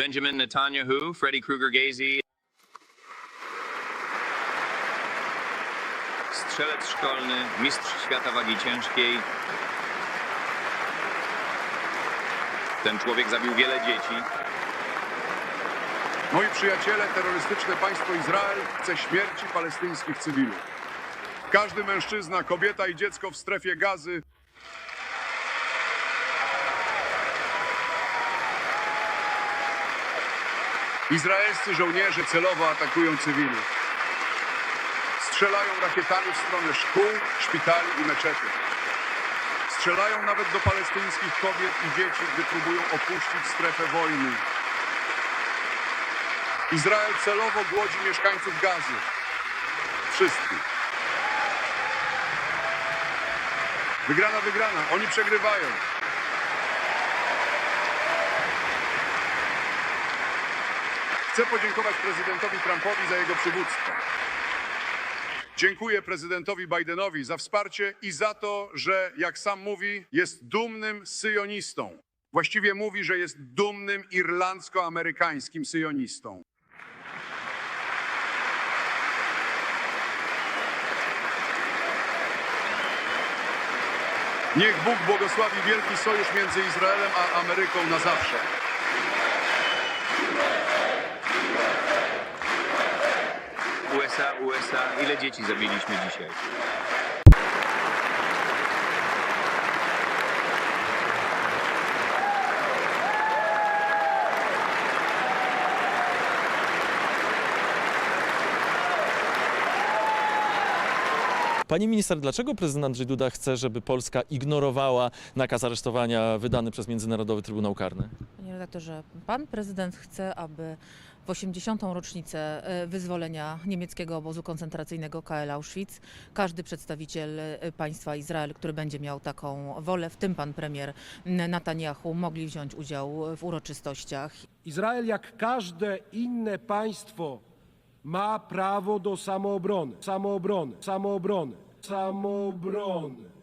Benjamin Netanyahu, Freddy Krueger Gazy, strzelec szkolny, mistrz świata wagi ciężkiej. Ten człowiek zabił wiele dzieci. Moi przyjaciele, terrorystyczne państwo Izrael chce śmierci palestyńskich cywilów. Każdy mężczyzna, kobieta i dziecko w strefie gazy Izraelscy żołnierze celowo atakują cywilów. Strzelają rakietami w stronę szkół, szpitali i meczetów. Strzelają nawet do palestyńskich kobiet i dzieci, gdy próbują opuścić strefę wojny. Izrael celowo głodzi mieszkańców gazy. Wszystkich. Wygrana, wygrana. Oni przegrywają. Chcę podziękować prezydentowi Trumpowi za jego przywództwo. Dziękuję prezydentowi Bidenowi za wsparcie i za to, że, jak sam mówi, jest dumnym syjonistą. Właściwie mówi, że jest dumnym irlandzko-amerykańskim syjonistą. Niech Bóg błogosławi wielki sojusz między Izraelem a Ameryką na zawsze. USA, USA, ile dzieci zabiliśmy dzisiaj? Pani minister, dlaczego prezydent Andrzej Duda chce, żeby Polska ignorowała nakaz aresztowania wydany przez Międzynarodowy Trybunał Karny? Panie redaktorze, pan prezydent chce, aby w 80. rocznicę e, wyzwolenia niemieckiego obozu koncentracyjnego KL Auschwitz każdy przedstawiciel e, państwa Izrael, który będzie miał taką wolę, w tym pan premier Netanyahu, mogli wziąć udział w uroczystościach. Izrael, jak każde inne państwo, ma prawo do samoobrony, samoobrony, samoobrony, samoobrony.